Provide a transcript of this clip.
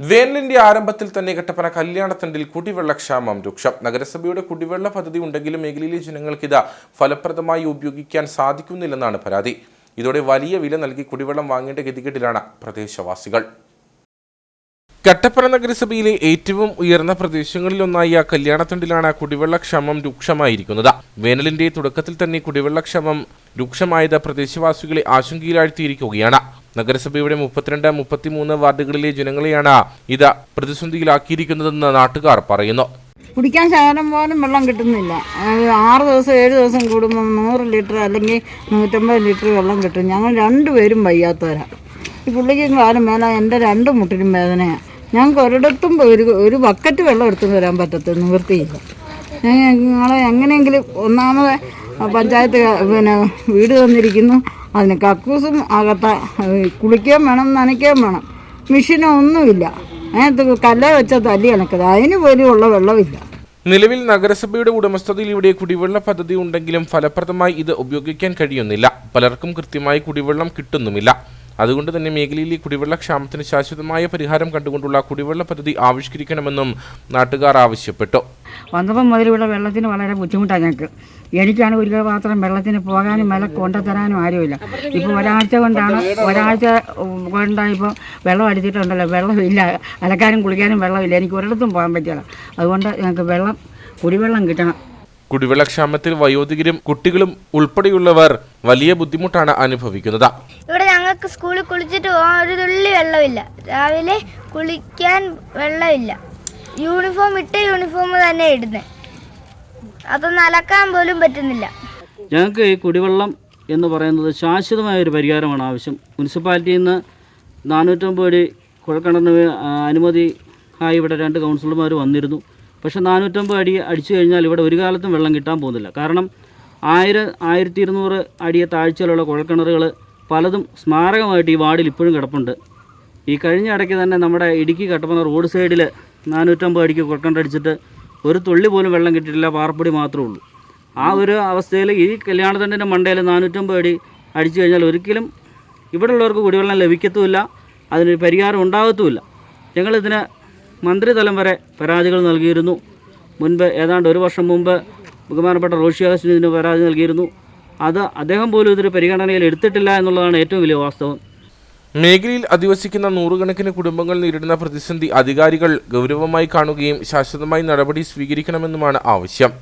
വേനലിന്റെ ആരംഭത്തിൽ തന്നെ കട്ടപ്പന കല്യാണത്തണ്ടിൽ കുടിവെള്ളക്ഷാമം രൂക്ഷം. നഗരസഭയുടെ കുടിവെള്ള പദ്ധതി ഉണ്ടെങ്കിലും മേഖലയിലെ ജനങ്ങൾക്ക് ഇത് ഫലപ്രദമായി ഉപയോഗിക്കാൻ സാധിക്കുന്നില്ലെന്നാണ് പരാതി. ഇതോടെ വലിയ വില നൽകി കുടിവെള്ളം വാങ്ങേണ്ട ഗതികേട്ടിലാണ് പ്രദേശവാസികൾ. കട്ടപ്പന നഗരസഭയിലെ ഏറ്റവും ഉയർന്ന പ്രദേശങ്ങളിലൊന്നായ കല്യാണത്തണ്ടിലാണ് കുടിവെള്ളക്ഷാമം രൂക്ഷമായിരിക്കുന്നത്. വേനലിന്റെ തുടക്കത്തിൽ തന്നെ കുടിവെള്ളക്ഷാമം രൂക്ഷമായത് പ്രദേശവാസികളെ ആശങ്കയിലാഴ്ത്തിയിരിക്കുകയാണ്. നഗരസഭയുടെ മുപ്പത്തിരണ്ട് മുപ്പത്തിമൂന്ന് വാർഡുകളിലെ ജനങ്ങളെയാണ് ഇത് പ്രതിസന്ധിയിലാക്കിയിരിക്കുന്നതെന്ന് നാട്ടുകാർ പറയുന്നു. കുടിക്കാൻ ശകലം പോലും വെള്ളം കിട്ടുന്നില്ല. ആറ് ദിവസം ഏഴ് ദിവസം കൂടുമ്പോൾ നൂറ് ലിറ്റർ അല്ലെങ്കിൽ നൂറ്റമ്പത് ലിറ്റർ വെള്ളം കിട്ടും. ഞങ്ങൾ രണ്ടുപേരും വയ്യാത്തവരാണ് ഈ പുള്ളിക്കും കാലം മേല എന്റെ രണ്ട് മുട്ടിനും വേദനയാണ് ഞങ്ങൾക്ക് ഒരിടത്തും ഒരു ഒരു ബക്കറ്റ് വെള്ളം എടുത്തു വരാൻ പറ്റത്തില്ല നിവൃത്തിയില്ല. ഞങ്ങളെ എങ്ങനെയെങ്കിലും ഒന്നാമത് പഞ്ചായത്ത് പിന്നെ വീട് തന്നിരിക്കുന്നു. അതിന് കക്കൂസും അകത്ത കുളിക്കുകയും വേണം നനയ്ക്കുകയും വേണം. മെഷീനോ ഒന്നുമില്ല. അതിനകത്ത് കല്ല വെച്ച തല്ലി കണക്കത് അതിന് പോലും ഉള്ള വെള്ളമില്ല. നിലവിൽ നഗരസഭയുടെ ഉടമസ്ഥതയിൽ ഇവിടെ കുടിവെള്ള പദ്ധതി ഉണ്ടെങ്കിലും ഫലപ്രദമായി ഇത് ഉപയോഗിക്കാൻ കഴിയുന്നില്ല. പലർക്കും കൃത്യമായി കുടിവെള്ളം കിട്ടുന്നുമില്ല. അതുകൊണ്ട് തന്നെ മേഖലയിലെ കുടിവെള്ള ക്ഷാമത്തിന് ശാശ്വതമായ പരിഹാരം കണ്ടുകൊണ്ടുള്ള കുടിവെള്ള പദ്ധതി ആവിഷ്കരിക്കണമെന്നും നാട്ടുകാർ ആവശ്യപ്പെട്ടു. വന്നപ്പം മുതലുള്ള വെള്ളത്തിന് വളരെ ബുദ്ധിമുട്ടാണ് ഞങ്ങൾക്ക്. എനിക്കാണ് ഒരു പാത്രം വെള്ളത്തിന് പോകാനും വില കൊണ്ടുതരാനും ആരുമില്ല. ഇപ്പോൾ ഒരാഴ്ച കൊണ്ടാണ് ഒരാഴ്ച കൊണ്ടാണ് ഇപ്പോൾ വെള്ളം അടിച്ചിട്ടുണ്ടല്ലോ. വെള്ളമില്ല. അലക്കാനും കുളിക്കാനും വെള്ളമില്ല. എനിക്ക് ഒരിടത്തും പോകാൻ പറ്റില്ല. അതുകൊണ്ട് ഞങ്ങൾക്ക് വെള്ളം കുടിവെള്ളം കിട്ടണം. കുടിവെള്ളക്ഷാമത്തിൽ വയോധികരും കുട്ടികളും ഉൾപ്പെടെയുള്ളവർ വലിയ ബുദ്ധിമുട്ടാണ് അനുഭവിക്കുന്നത്. ഇവിടെ ഞങ്ങൾക്ക് സ്കൂളിൽ കുളിച്ചിട്ട് പോകാൻ ഒരു തുള്ളി വെള്ളമില്ല. രാവിലെ കുളിക്കാൻ വെള്ളമില്ല. യൂണിഫോം ഇട്ട യൂണിഫോം തന്നെ ഇടുന്നത് അതൊന്നും അലക്കാൻ പോലും പറ്റുന്നില്ല. ഞങ്ങൾക്ക് ഈ കുടിവെള്ളം എന്ന് പറയുന്നത് ശാശ്വതമായ ഒരു പരിഹാരമാണ് ആവശ്യം. മുനിസിപ്പാലിറ്റിയിൽ നിന്ന് നാനൂറ്റമ്പത് അടി കുഴൽക്കിണറിന് അനുമതി ആയി ഇവിടെ രണ്ട് കൗൺസിലർമാർ വന്നിരുന്നു. പക്ഷേ നാനൂറ്റമ്പത് അടി അടിച്ചു കഴിഞ്ഞാൽ ഇവിടെ ഒരു കാലത്തും വെള്ളം കിട്ടാൻ പോകുന്നില്ല. കാരണം ആയിരം ആയിരത്തി ഇരുന്നൂറ് അടിയെ താഴ്ചയിലുള്ള കുഴൽക്കിണറുകൾ പലതും സ്മാരകമായിട്ട് ഈ വാർഡിൽ ഇപ്പോഴും കിടപ്പുണ്ട്. ഈ കഴിഞ്ഞ ഇടയ്ക്ക് തന്നെ നമ്മുടെ ഇടുക്കി കട്ടപ്പന റോഡ് സൈഡിൽ നാനൂറ്റമ്പത് അടിക്ക് കൊട്ടണ്ടടിച്ചിട്ട് ഒരു തുള്ളി പോലും വെള്ളം കിട്ടിയിട്ടില്ല പാറപ്പൊടി മാത്രമേ ഉള്ളൂ. ആ ഒരു അവസ്ഥയിൽ ഈ കല്യാണത്തിന്റെ മണ്ടയിൽ നാനൂറ്റമ്പത് അടി അടിച്ചു കഴിഞ്ഞാൽ ഒരിക്കലും ഇവിടെയുള്ളവർക്ക് കുടിവെള്ളം ലഭിക്കത്തുമില്ല അതിനൊരു പരിഹാരം ഉണ്ടാകത്തുമില്ല. ഞങ്ങളിതിന് മന്ത്രിതലം വരെ പരാതികൾ നൽകിയിരുന്നു. മുൻപ് ഏതാണ്ട് ഒരു വർഷം മുമ്പ് ബഹുമാനപ്പെട്ട റോഷി അഗസ്റ്റിന് ഇതിന് പരാതി നൽകിയിരുന്നു. അത് അദ്ദേഹം പോലും ഇതൊരു പരിഗണനയിൽ എടുത്തിട്ടില്ല എന്നുള്ളതാണ് ഏറ്റവും വലിയ വാസ്തവം. മേഖലയിൽ അധിവസിക്കുന്ന നൂറുകണക്കിന് കുടുംബങ്ങൾ നേരിടുന്ന പ്രതിസന്ധി അധികാരികൾ ഗൗരവമായി കാണുകയും ശാശ്വതമായി നടപടി സ്വീകരിക്കണമെന്നുമാണ് ആവശ്യം.